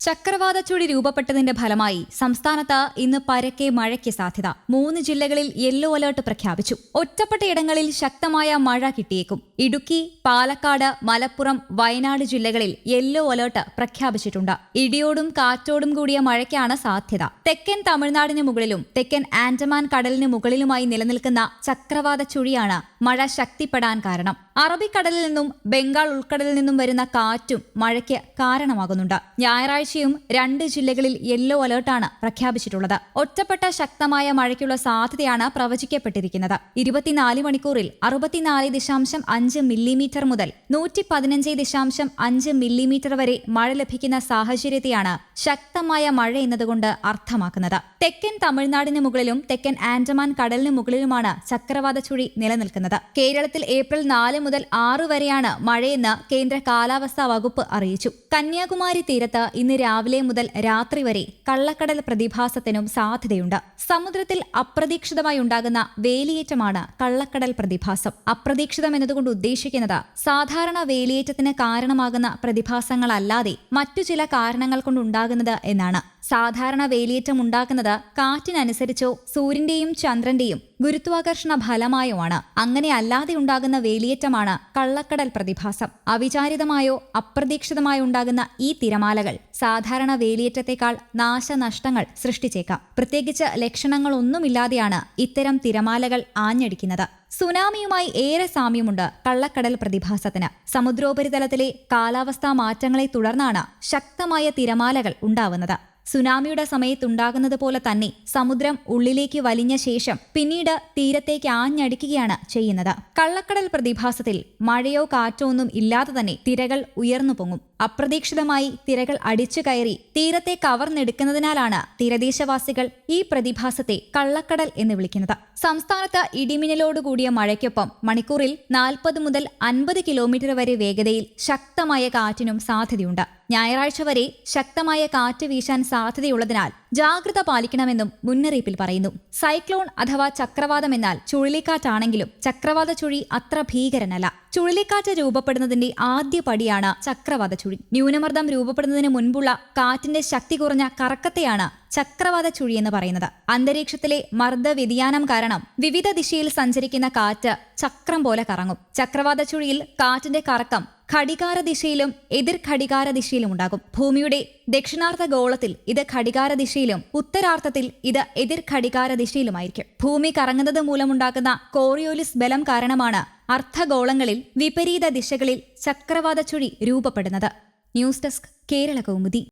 ചക്രവാത ചുഴി രൂപപ്പെട്ടതിന്റെ ഫലമായി സംസ്ഥാനത്ത് ഇന്ന് പരക്കെ മഴയ്ക്ക് സാധ്യത. മൂന്ന് ജില്ലകളിൽ യെല്ലോ അലർട്ട് പ്രഖ്യാപിച്ചു. ഒറ്റപ്പെട്ടയിടങ്ങളിൽ ശക്തമായ മഴ കിട്ടിയേക്കും. ഇടുക്കി പാലക്കാട് മലപ്പുറം വയനാട് ജില്ലകളിൽ യെല്ലോ അലർട്ട് പ്രഖ്യാപിച്ചിട്ടുണ്ട്. ഇടിയോടും കാറ്റോടും കൂടിയ മഴയ്ക്കാണ് സാധ്യത. തെക്കൻ തമിഴ്നാടിന് മുകളിലും തെക്കൻ ആൻഡമാൻ കടലിന് മുകളിലുമായി നിലനിൽക്കുന്ന ചക്രവാത ചുഴിയാണ് മഴ ശക്തിപ്പെടാൻ കാരണം. അറബിക്കടലിൽ നിന്നും ബംഗാൾ ഉൾക്കടലിൽ നിന്നും വരുന്ന കാറ്റും മഴയ്ക്ക് കാരണമാകുന്നുണ്ട്. ഞായറാഴ്ചയും രണ്ട് ജില്ലകളിൽ യെല്ലോ അലേർട്ടാണ് പ്രഖ്യാപിച്ചിട്ടുള്ളത്. ഒറ്റപ്പെട്ട ശക്തമായ മഴയ്ക്കുള്ള സാധ്യതയാണ് പ്രവചിക്കപ്പെട്ടിരിക്കുന്നത്. ഇരുപത്തിനാല് മണിക്കൂറിൽ അറുപത്തിനാല് ദശാംശം അഞ്ച് മില്ലിമീറ്റർ മുതൽ നൂറ്റി പതിനഞ്ച് ദശാംശം അഞ്ച് മില്ലിമീറ്റർ വരെ മഴ ലഭിക്കുന്ന സാഹചര്യത്തെയാണ് ശക്തമായ മഴ എന്നതുകൊണ്ട് അർത്ഥമാക്കുന്നത്. തെക്കൻ തമിഴ്നാടിന് മുകളിലും തെക്കൻ ആൻഡമാൻ കടലിന് മുകളിലുമാണ് ചക്രവാത ചുഴി നിലനിൽക്കുന്നത്. കേരളത്തിൽ ഏപ്രിൽ നാല് മുതൽ ആറ് വരെയാണ് മഴയെന്ന് കേന്ദ്ര കാലാവസ്ഥാ വകുപ്പ് അറിയിച്ചു. കന്യാകുമാരി തീരത്ത് ഇന്ന് രാവിലെ മുതൽ രാത്രി വരെ കള്ളക്കടൽ പ്രതിഭാസത്തിനും സാധ്യതയുണ്ട്. സമുദ്രത്തിൽ അപ്രതീക്ഷിതമായി ഉണ്ടാകുന്ന വേലിയേറ്റമാണ് കള്ളക്കടൽ പ്രതിഭാസം. അപ്രതീക്ഷിതം എന്നതുകൊണ്ട് ഉദ്ദേശിക്കുന്നത് സാധാരണ വേലിയേറ്റത്തിന് കാരണമാകുന്ന പ്രതിഭാസങ്ങളല്ലാതെ മറ്റു ചില കാരണങ്ങൾ കൊണ്ടുണ്ടാകുന്നത് എന്നാണ്. സാധാരണ വേലിയേറ്റം ഉണ്ടാക്കുന്നത് കാറ്റിനനുസരിച്ചോ സൂര്യന്റെയും ചന്ദ്രന്റെയും ഗുരുത്വാകർഷണ ഫലമായോ ആണ് അങ്ങനെ അല്ലാതെ ഉണ്ടാകുന്ന വേലിയേറ്റമാണ് കള്ളക്കടൽ പ്രതിഭാസം. അവിചാരിതമായോ അപ്രതീക്ഷിതമായോ ഉണ്ടാകുന്ന ഈ തിരമാലകൾ സാധാരണ വേലിയേറ്റത്തെക്കാൾ നാശനഷ്ടങ്ങൾ സൃഷ്ടിച്ചേക്കാം. പ്രത്യേകിച്ച് ലക്ഷണങ്ങളൊന്നുമില്ലാതെയാണ് ഇത്തരം തിരമാലകൾ ആഞ്ഞടിക്കുന്നത്. സുനാമിയുമായി ഏറെ സാമ്യമുണ്ട് കള്ളക്കടൽ പ്രതിഭാസത്തിന്. സമുദ്രോപരിതലത്തിലെ കാലാവസ്ഥാ മാറ്റങ്ങളെ തുടർന്നാണ് ശക്തമായ തിരമാലകൾ ഉണ്ടാവുന്നത്. സുനാമിയുടെ സമയത്തുണ്ടാകുന്നത് പോലെ തന്നെ സമുദ്രം ഉള്ളിലേക്ക് വലിഞ്ഞ ശേഷം പിന്നീട് തീരത്തേക്ക് ആഞ്ഞടിക്കുകയാണ് ചെയ്യുന്നത്. കള്ളക്കടൽ പ്രതിഭാസത്തിൽ മഴയോ കാറ്റോ ഒന്നും ഇല്ലാതെ തന്നെ തിരകൾ ഉയർന്നു പൊങ്ങും. അപ്രതീക്ഷിതമായി തിരകൾ അടിച്ചു കയറി തീരത്തെ കവർന്നെടുക്കുന്നതിനാലാണ് തീരദേശവാസികൾ ഈ പ്രതിഭാസത്തെ കള്ളക്കടൽ എന്ന് വിളിക്കുന്നത്. സംസ്ഥാനത്ത് ഇടിമിന്നലോടുകൂടിയ മഴയ്ക്കൊപ്പം മണിക്കൂറിൽ നാൽപ്പത് മുതൽ അൻപത് കിലോമീറ്റർ വരെ വേഗതയിൽ ശക്തമായ കാറ്റിനും സാധ്യതയുണ്ട്. ഞായറാഴ്ച വരെ ശക്തമായ കാറ്റ് വീശാൻ സാധ്യതയുള്ളതിനാൽ ജാഗ്രത പാലിക്കണമെന്നും മുന്നറിയിപ്പിൽ പറയുന്നു. സൈക്ലോൺ അഥവാ ചക്രവാതം എന്നാൽ ചുഴലിക്കാറ്റാണെങ്കിലും ചക്രവാത ചുഴി അത്ര ഭീകരനല്ല. ചുഴലിക്കാറ്റ് രൂപപ്പെടുന്നതിന്റെ ആദ്യ പടിയാണ് ചക്രവാത ചുഴി. ന്യൂനമർദ്ദം രൂപപ്പെടുന്നതിന് മുൻപുള്ള കാറ്റിന്റെ ശക്തി കുറഞ്ഞ കറക്കത്തെയാണ് ചക്രവാത ചുഴി എന്ന് പറയുന്നത്. അന്തരീക്ഷത്തിലെ മർദ്ദ വ്യതിയാനം കാരണം വിവിധ ദിശയിൽ സഞ്ചരിക്കുന്ന കാറ്റ് ചക്രം പോലെ കറങ്ങും. ചക്രവാത ചുഴിയിൽ കാറ്റിന്റെ കറക്കം ഘടികാര ദിശയിലും എതിർ ഘടികാര ദിശയിലും ഉണ്ടാകും. ഭൂമിയുടെ ദക്ഷിണാർത്ഥ ഗോളത്തിൽ ഇത് ഘടികാര ദിശയിലും ഉത്തരാർത്ഥത്തിൽ ഇത് എതിർ ഘടികാര ദിശയിലുമായിരിക്കും ഭൂമി കറങ്ങുന്നത് മൂലമുണ്ടാകുന്ന കോറിയോലിസ് ബലം കാരണമാണ് അർദ്ധഗോളങ്ങളിൽ വിപരീത ദിശകളിൽ ചക്രവാത ചുഴി രൂപപ്പെടുന്നത്. News desk Kerala Kaumudi.